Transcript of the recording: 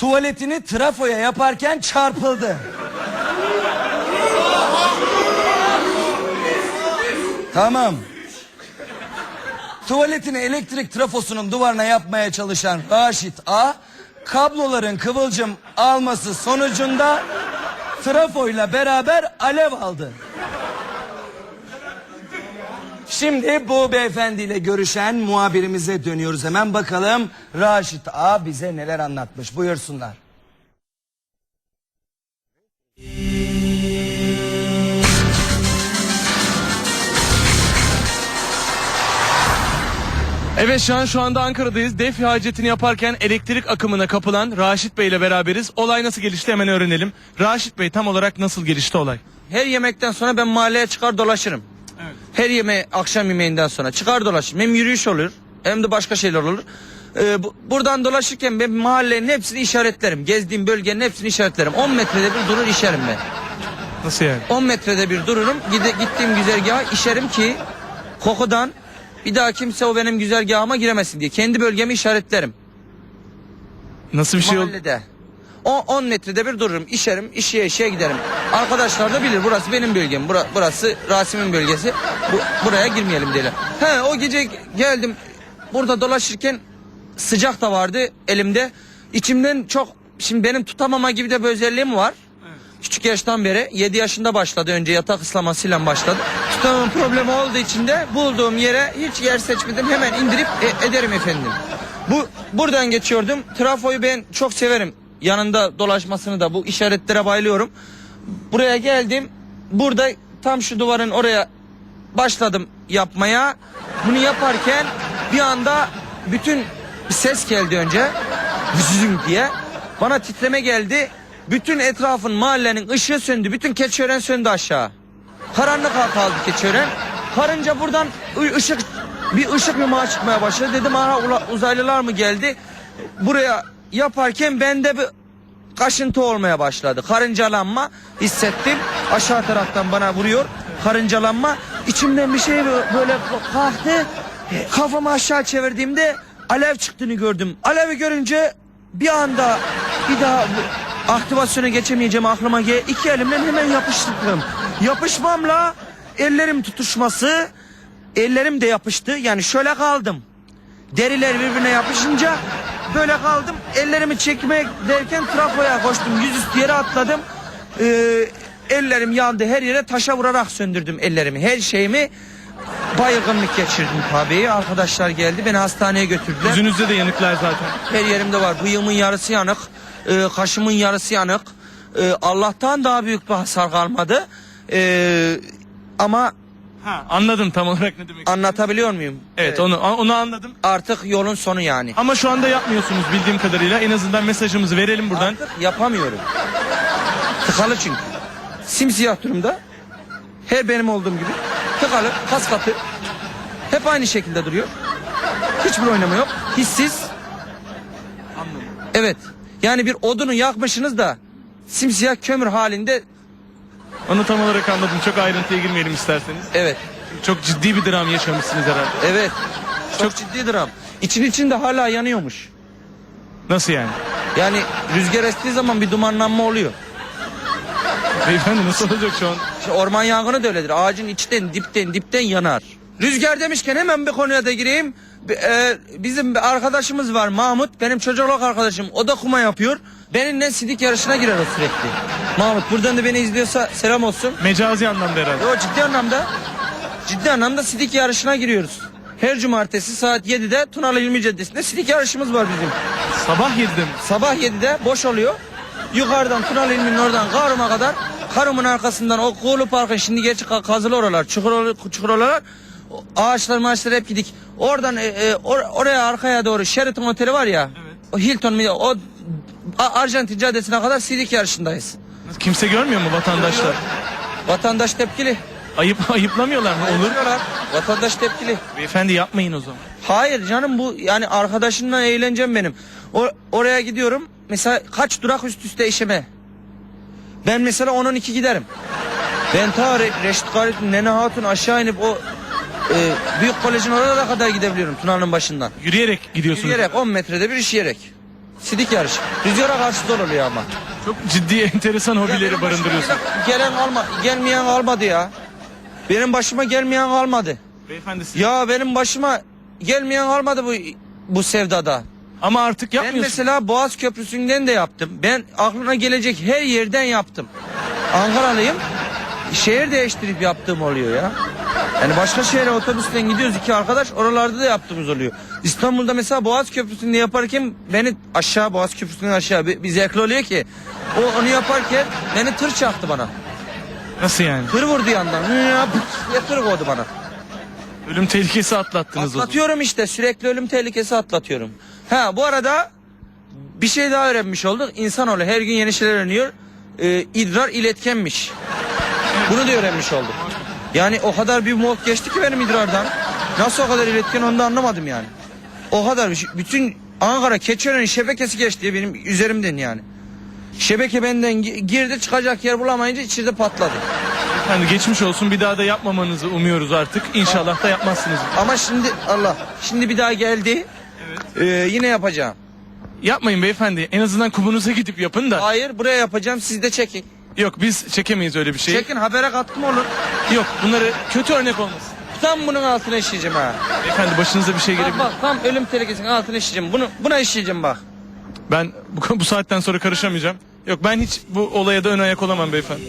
tuvaletini trafoya yaparken çarpıldı. Tamam. Tuvaletini elektrik trafosunun duvarına yapmaya çalışan Raşit A, kabloların kıvılcım alması sonucunda trafoyla beraber alev aldı. Şimdi bu beyefendiyle görüşen muhabirimize dönüyoruz. Hemen bakalım Raşit A bize neler anlatmış. Buyursunlar. Evet şu an şu anda Ankara'dayız. Defi hacetini yaparken elektrik akımına kapılan Raşit Bey ile beraberiz. Olay nasıl gelişti hemen öğrenelim. Raşit Bey tam olarak nasıl gelişti olay? Her yemekten sonra ben mahalleye çıkar dolaşırım. Her yeme akşam yemeğinden sonra çıkar dolaşırım. Hem yürüyüş olur hem de başka şeyler olur. Ee, bu- buradan dolaşırken ben mahallenin hepsini işaretlerim. Gezdiğim bölgenin hepsini işaretlerim. 10 metrede bir durur işerim ben. Nasıl yani? 10 metrede bir dururum. Gide, gittiğim güzergaha işerim ki kokudan bir daha kimse o benim güzergahıma giremesin diye. Kendi bölgemi işaretlerim. Nasıl bir şey oldu? Mahallede. O 10 metrede bir dururum. işerim, işe işe giderim. Arkadaşlar da bilir burası benim bölgem. Bura- burası Rasim'in bölgesi. Bu- buraya girmeyelim diye. He o gece geldim. Burada dolaşırken sıcak da vardı elimde. İçimden çok şimdi benim tutamama gibi de bir özelliğim var. Küçük yaştan beri 7 yaşında başladı önce yatak ıslamasıyla başladı. Tutamama problemi olduğu için de bulduğum yere hiç yer seçmedim hemen indirip e- ederim efendim. Bu buradan geçiyordum. Trafoyu ben çok severim. Yanında dolaşmasını da bu işaretlere bayılıyorum. Buraya geldim. Burada tam şu duvarın oraya başladım yapmaya. Bunu yaparken bir anda bütün bir ses geldi önce. Vüzüm diye. Bana titreme geldi. Bütün etrafın mahallenin ışığı söndü. Bütün keçören söndü aşağı. Karanlık kaldı keçören. Karınca buradan ışık bir ışık yumağı çıkmaya başladı. Dedim aha uzaylılar mı geldi? Buraya yaparken bende bir kaşıntı olmaya başladı. Karıncalanma hissettim. Aşağı taraftan bana vuruyor. Karıncalanma. İçimden bir şey bö- böyle kalktı. Kafamı aşağı çevirdiğimde alev çıktığını gördüm. Alevi görünce bir anda bir daha aktivasyona geçemeyeceğim aklıma gel. İki elimden hemen yapıştırdım. Yapışmamla ellerim tutuşması ellerim de yapıştı. Yani şöyle kaldım. Deriler birbirine yapışınca böyle kaldım. Ellerimi çekmek derken trafoya koştum. Yüzüstü yere atladım. Ee, ellerim yandı. Her yere taşa vurarak söndürdüm ellerimi. Her şeyimi baygınlık geçirdim tabii. Arkadaşlar geldi. Beni hastaneye götürdüler. Yüzünüzde de yanıklar zaten. Her yerimde var. Bıyığımın yarısı yanık. e, kaşımın yarısı yanık. E, Allah'tan daha büyük bir hasar kalmadı. E, ama Ha, anladım tam olarak ne demek. anlatabiliyor muyum? Evet onu onu anladım. Artık yolun sonu yani. Ama şu anda yapmıyorsunuz bildiğim kadarıyla. En azından mesajımızı verelim buradan. Artık yapamıyorum. Tıkalı çünkü. Simsiyah durumda. Her benim olduğum gibi. Tıkalı, kas katı. Hep aynı şekilde duruyor. Hiçbir oynama yok. Hissiz. Anladım. Evet. Yani bir odunu yakmışsınız da simsiyah kömür halinde Onu tam olarak anladım. Çok ayrıntıya girmeyelim isterseniz. evet. Çok ciddi bir dram yaşamışsınız herhalde. Evet. Çok ciddi dram. İçin içinde hala yanıyormuş. Nasıl yani? Yani rüzgar estiği zaman bir dumanlanma oluyor. Beyefendi nasıl olacak şu an? İşte orman yangını da öyledir. Ağacın içten dipten dipten yanar. Rüzgar demişken hemen bir konuya da gireyim. E, bizim bir arkadaşımız var Mahmut. Benim çocukluk arkadaşım. O da kuma yapıyor. Benimle sidik yarışına girer o sürekli. Mahmut buradan da beni izliyorsa selam olsun. Mecazi anlamda herhalde. Yo ciddi anlamda. Ciddi anlamda sidik yarışına giriyoruz. Her cumartesi saat 7'de Tunalı İlmi Caddesi'nde sidik yarışımız var bizim. Sabah 7'de mi? Sabah 7'de boş oluyor. Yukarıdan Tunalı İlmi'nin oradan Karum'a kadar Karum'un arkasından o Kuğulu Park'ın şimdi geç ka- kazılı oralar, çukur, çukur oralar. Ağaçlar maaşlar hep gidik. Oradan e, e, or- oraya arkaya doğru Sheraton Oteli var ya. O Hilton mu o Arjantin Caddesi'ne kadar sidik yarışındayız. Kimse görmüyor mu vatandaşlar? Vatandaş tepkili. Ayıp ayıplamıyorlar mı? Olur. Vatandaş tepkili. Beyefendi yapmayın o zaman. Hayır canım bu yani arkadaşımla eğleneceğim benim. O, oraya gidiyorum. Mesela kaç durak üst üste işeme. Ben mesela 10-12 giderim. Ben ta Re- Reşit Galip Nene Hatun aşağı inip o e, büyük kolejin oraya kadar gidebiliyorum Tuna'nın başından. Yürüyerek gidiyorsunuz. Yürüyerek 10 metrede bir işleyerek. Sidik yarışı. Rüzgara karşı zor oluyor ama. Çok ciddi enteresan hobileri barındırıyorsun. Gelen alma, gelmeyen kalmadı ya. Benim başıma gelmeyen kalmadı. Beyefendi siz- Ya benim başıma gelmeyen kalmadı bu bu sevdada. Ama artık Ben yapmıyorsun. mesela Boğaz Köprüsü'nden de yaptım. Ben aklına gelecek her yerden yaptım. Ankaralıyım. Şehir değiştirip yaptığım oluyor ya. Yani başka şehre otobüsten gidiyoruz iki arkadaş oralarda da yaptığımız oluyor. İstanbul'da mesela Boğaz Köprüsü'nde yaparken beni aşağı Boğaz Köprüsü'nden aşağı bir, bir zevkli oluyor ki. O onu yaparken beni tır çaktı bana. Nasıl yani? Tır vurdu yandan. Diye tır koydu bana. Ölüm tehlikesi atlattınız. Atlatıyorum işte sürekli ölüm tehlikesi atlatıyorum. Ha bu arada bir şey daha öğrenmiş olduk. İnsanoğlu her gün yeni şeyler öğreniyor. Ee, idrar iletkenmiş. Bunu da öğrenmiş olduk. Yani o kadar bir mod geçti ki benim idrardan. Nasıl o kadar iletken onu da anlamadım yani. O kadar şey- bütün Ankara Keçiören'in şebekesi geçti benim üzerimden yani. Şebeke benden gi- girdi çıkacak yer bulamayınca içeride patladı. Efendim geçmiş olsun bir daha da yapmamanızı umuyoruz artık. İnşallah da yapmazsınız. Ama şimdi Allah şimdi bir daha geldi. Ee, yine yapacağım. Yapmayın beyefendi. En azından kumunuza gidip yapın da. Hayır buraya yapacağım siz de çekin. Yok biz çekemeyiz öyle bir şey. Çekin habere katkım olur. Yok bunları kötü örnek olmasın. Tam bunun altına işleyeceğim ha. Beyefendi başınıza bir şey Bak gelebilir. bak tam ölüm tehlikesinin altına işleyeceğim. Bunu buna işleyeceğim bak. Ben bu, bu saatten sonra karışamayacağım. Yok ben hiç bu olaya da ön ayak olamam beyefendi.